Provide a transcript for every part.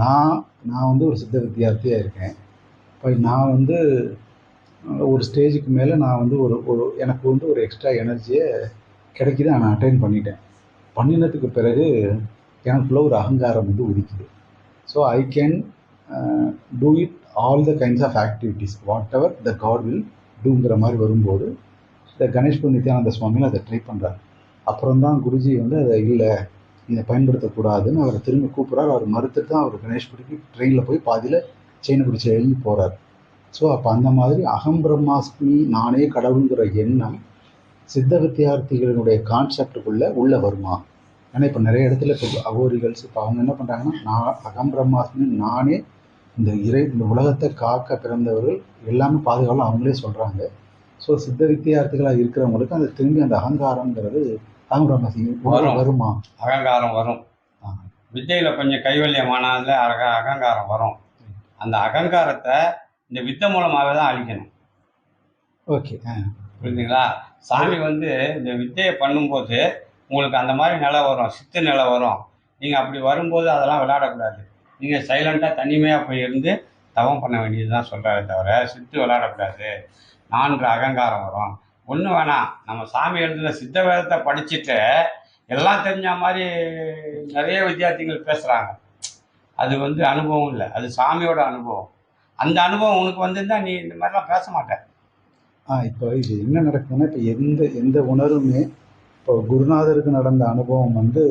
நான் நான் வந்து ஒரு சித்த வித்தியார்த்தியாக இருக்கேன். இப்போ நான் வந்து ஒரு ஸ்டேஜுக்கு மேலே நான் வந்து ஒரு ஒரு எனக்கு வந்து ஒரு எக்ஸ்ட்ரா எனர்ஜியை கிடைக்கிது. நான் அட்டைன் பண்ணிட்டேன். பண்ணினதுக்கு பிறகு எனக்குள்ள ஒரு அகங்காரம் வந்து உதிக்குது. So I can do it all the kinds of activities whatever the God will டூங்கிற மாதிரி வரும்போது இந்த கணேஷ்பூர் நித்யானந்த சுவாமியில் அதை ட்ரை பண்ணுறாரு அப்புறம் தான் குருஜி வந்து அதை இல்லை இதை பயன்படுத்தக்கூடாதுன்னு அவரை திரும்பி கூப்பிட்றாரு. அவர் மறுத்துட்டு தான் அவர் கணேஷ்புரிக்கு ட்ரெயினில் போய் பாதியில் செயின் பிடிச்சி எழுதி போகிறார் ஸோ அப்போ அந்த மாதிரி அகம் பிரம்மாஸ்மி நானே கடவுளுங்கிற எண்ணம் சித்த வித்தியார்த்திகளினுடைய கான்செப்டுக்குள்ளே உள்ளே வருமா? ஏன்னா இப்போ நிறைய இடத்துல இப்போ அகோரிகள்ஸ் இப்போ அவங்க என்ன பண்ணுறாங்கன்னா நான் அகம் பிரம்மாஸ்மி நானே இந்த இறை இந்த உலகத்தை காக்க பிறந்தவர்கள் எல்லாமே பாதுகாவலாம் அவங்களே சொல்கிறாங்க ஸோ சித்த வித்தியார்த்திகளாக இருக்கிறவங்களுக்கு அந்த திரும்பி அந்த அகங்காரங்கிறது வரும். வருமா? அகங்காரம் வரும். வித்தையில கொஞ்சம் கைவல்யமானதுல அக அகங்காரம் வரும். அந்த அகங்காரத்தை இந்த வித்தை மூலமாகவே தான் அழிக்கணும். ஓகே ஆ. புரியுதுங்களா சாமி வந்து இந்த வித்தையை பண்ணும்போது உங்களுக்கு அந்த மாதிரி நிலை வரும் சித்து நிலை வரும். நீங்கள் அப்படி வரும்போது அதெல்லாம் விளையாடக்கூடாது. நீங்கள் சைலண்ட்டாக தனிமையாக போய் இருந்து தவம் பண்ண வேண்டியது தான் சொல்கிறாரே தவிர சித்து விளையாடக்கூடாது. நான்ற அகங்காரம் வரும். ஒன்றும் வேணாம். நம்ம சாமி எழுதின சித்த வேதத்தை படிச்சுட்டு எல்லாம் தெரிஞ்ச மாதிரி நிறைய வித்தியார்த்திகள் பேசுகிறாங்க அது வந்து அனுபவம் இல்லை. அது சாமியோட அனுபவம். அந்த அனுபவம் உனக்கு வந்திருந்தால் நீ இந்த மாதிரிலாம் பேச மாட்ட. ஆ இப்போ இது என்ன நடக்குதுன்னா இப்போ எந்த எந்த உணர்வுமே இப்போ குருநாதருக்கு நடந்த அனுபவம் வந்து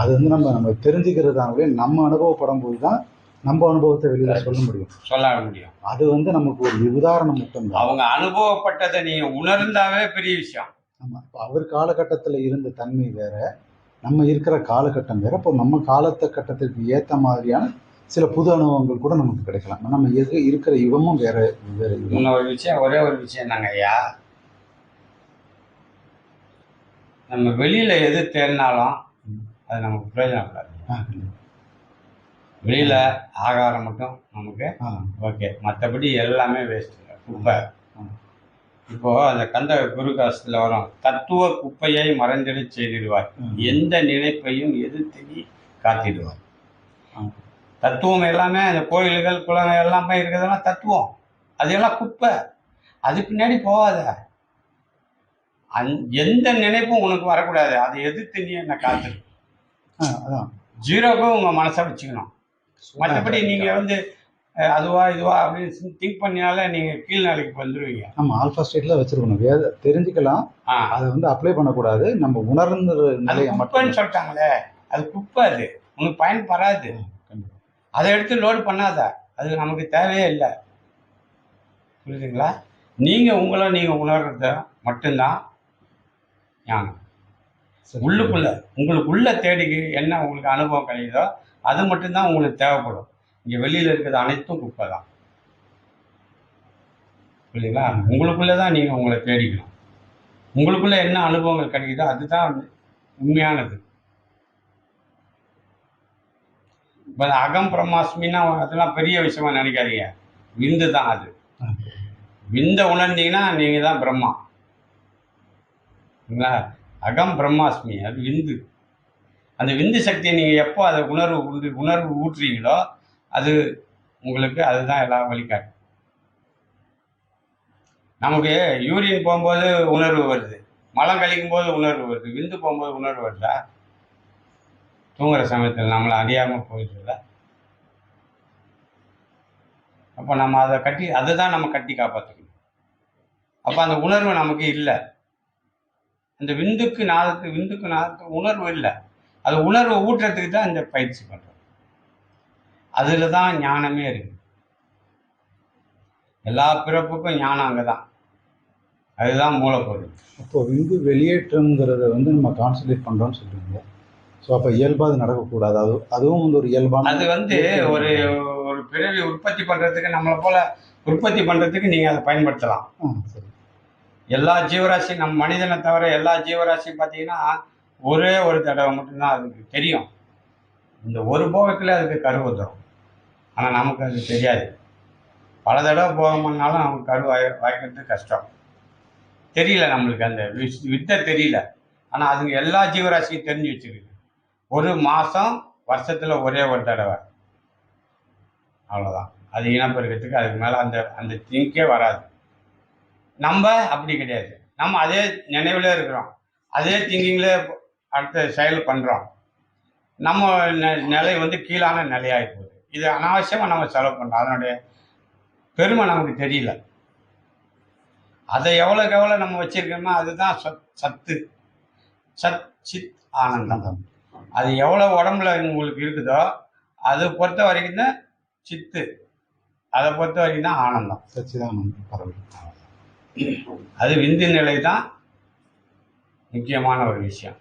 அது வந்து நம்ம நம்ம தெரிஞ்சுக்கிறதாகவே நம்ம அனுபவப்படும் போது தான் நம்ம அனுபவத்தை வெளியில சொல்ல முடியும். சொல்ல முடியும். அது வந்து நமக்கு ஒரு உதாரணம் மட்டும்தான் அவங்க அனுபவப்பட்டதை நீங்க உணர்ந்தாவே பெரிய விஷயம். ஆமா இப்போ அவர் காலகட்டத்தில் இருந்த தன்மை வேற நம்ம இருக்கிற காலகட்டம் வேற. இப்போ நம்ம காலத்த கட்டத்திற்கு ஏற்ற மாதிரியான சில புது அனுபவங்கள் கூட நமக்கு கிடைக்கலாம். நம்ம எது இருக்கிற யுகமும் வேற வேற யுகம். இன்னொரு விஷயம் ஒரே ஒரு விஷயம் நாங்க ஐயா? நம்ம வெளியில எது தேடினாலும் அது நமக்கு பிரயோஜனப்படாது. வெளியில ஆகாரம் மட்டும் நமக்கு ஓகே மற்றபடி எல்லாமே வேஸ்ட் குப்பை. இப்போ அந்த கந்த குருகாசத்துல வரும். தத்துவ குப்பையை மறைந்திட செய்திடுவார். எந்த நினைப்பையும் எதிர்த்து காத்திடுவார் ஆ. தத்துவம் எல்லாமே அந்த கோயில்கள் குளங்கள் எல்லாமே இருக்கிறதெல்லாம் தத்துவம். அதெல்லாம் குப்பை. அது பின்னாடி போகாத. அந் எந்த நினைப்பும் உனக்கு வரக்கூடாது. அதை எதிர்த்து நீ என்ன காத்துரு ஆ, அதான். ஜீரோக்கு உங்க மனசை வச்சுக்கணும். மற்றபடி நீங்க வந்து அதுவா இதுவா அப்படின்னு திங்க் பண்ணினால நீங்க கீழ்நிலைக்கு வந்துருவீங்க. நம்ம ஆல்ஃபா ஸ்டேட்ல வச்சிருக்கணும். வேத தெரிஞ்சுக்கலாம். அதை வந்து அப்ளை பண்ணக்கூடாது. நம்ம உணர்ந்த நிலையை மட்டும் சொல்லிட்டாங்களே அது குப்பை அது. உனக்கு பயன் வராது. அதை எடுத்து லோடு பண்ணாத. அது நமக்கு தேவையே இல்லை. புரியுதுங்களா? நீங்க உங்களை நீங்க உணர்றத மட்டும்தான் ஞானம். உள்ளுக்குள்ள உங்களுக்குள்ள தேடி என்ன உங்களுக்கு அனுபவம் கிடைக்குதோ அது மட்டும்தான் உங்களுக்கு தேவைப்படும். இங்கே வெளியில் இருக்கிறது அனைத்தும் குப்பை தான் புரியுதுங்களா? உங்களுக்குள்ளே தான் நீங்கள் உங்களை தேடிக்கணும். உங்களுக்குள்ள என்ன அனுபவங்கள் கிடைக்குதோ அதுதான் உண்மையானது. இப்போ அகம் பிரம்மாஸ்மின்னா அதெல்லாம் பெரிய விஷயமா நினைக்காதீங்க. விந்து தான் அது. விந்த உணர்ந்தீங்கன்னா நீங்க தான் பிரம்மா அகம் பிரம்மாஸ்மி அது விந்து. அந்த விந்து சக்தியை நீங்கள் எப்போ அதை உணர்வு உண்டு உணர்வு ஊற்றுறீங்களோ அது உங்களுக்கு அதுதான் எல்லாம் வழிகாட்டும். நமக்கு யூரின் போகும்போது உணர்வு வருது. மலம் கழிக்கும் போது உணர்வு வருது. விந்து போகும்போது உணர்வு வருதா? தூங்குற சமயத்தில் நம்மளை அறியாமல் போயிடுதுல அப்போ நம்ம அதை கட்டி அதை தான் நம்ம கட்டி காப்பாற்றணும் அப்போ அந்த உணர்வு நமக்கு இல்லை. அந்த விந்துக்கு நாதத்துக்கு விந்துக்கு நாதத்துக்கு உணர்வு இல்லை. அது உணர்வை ஊட்டுறதுக்கு தான் இந்த பயிற்சி பண்ணுறோம் அதில் தான் ஞானமே இருக்கு. எல்லா பிறப்புக்கும் ஞானம் அங்கே தான் அதுதான் மூலப்பொருள். அப்போ விந்து வெளியேற்றம்ங்கிறத வந்து நம்ம கான்சன்ட்ரேட் பண்றோம்னு சொல்றீங்க. ஸோ அப்போ இயல்பா அது நடக்கக்கூடாது. அது அதுவும் வந்து ஒரு இயல்பான அது வந்து ஒரு ஒரு பிறவி உற்பத்தி பண்ணுறதுக்கு நம்மளை போல உற்பத்தி பண்ணுறதுக்கு நீங்கள் அதை பயன்படுத்தலாம். சரி. எல்லா ஜீவராசியும் நம்ம மனிதனை தவிர எல்லா ஜீவராசியும் பார்த்தீங்கன்னா ஒரே ஒரு தடவை மட்டும்தான் அதுக்கு தெரியும். இந்த ஒரு போகத்தில் அதுக்கு கருவு வந்துடும் ஆனால் நமக்கு அது தெரியாது. பல தடவை போகணும்னாலும் நமக்கு கரு வாய் வாய்க்கிறது கஷ்டம். தெரியல நம்மளுக்கு அந்த விஷ்- வித்தை தெரியல. ஆனால் அதுங்க எல்லா ஜீவராசியும் தெரிஞ்சு வச்சிருக்கு ஒரு மாதம் வருஷத்தில் ஒரே ஒரு தடவை. அவ்வளோதான் அது இனப்பெருக்கத்துக்கு அதுக்கு மேலே அந்த அந்த திங்கே வராது. நம்ம அப்படி கிடையாது. நம்ம அதே நினைவில் இருக்கிறோம். அதே திங்கிங்கில் அடுத்த செயல் பண்ணுறோம் நம்ம நெ- நிலை வந்து கீழான நிலையாகி போகுது. இது அனாவசியமாக நம்ம செலவு பண்ணுறோம் அதனுடைய பெருமை நமக்கு தெரியல. அதை எவ்வளோக்கு எவ்வளோ நம்ம வச்சுருக்கோமோ அதுதான் சத் சத்து. சத் சித் ஆனந்தம். அது எவ்வளோ உடம்புல உங்களுக்கு இருக்குதோ அதை பொறுத்த வரைக்கும் தான் சித்து. அதை பொறுத்த வரைக்கும் தான் ஆனந்தம். சச்சிதானந்தம் பரவல் அது விந்து நிலை தான் முக்கியமான ஒரு விஷயம்.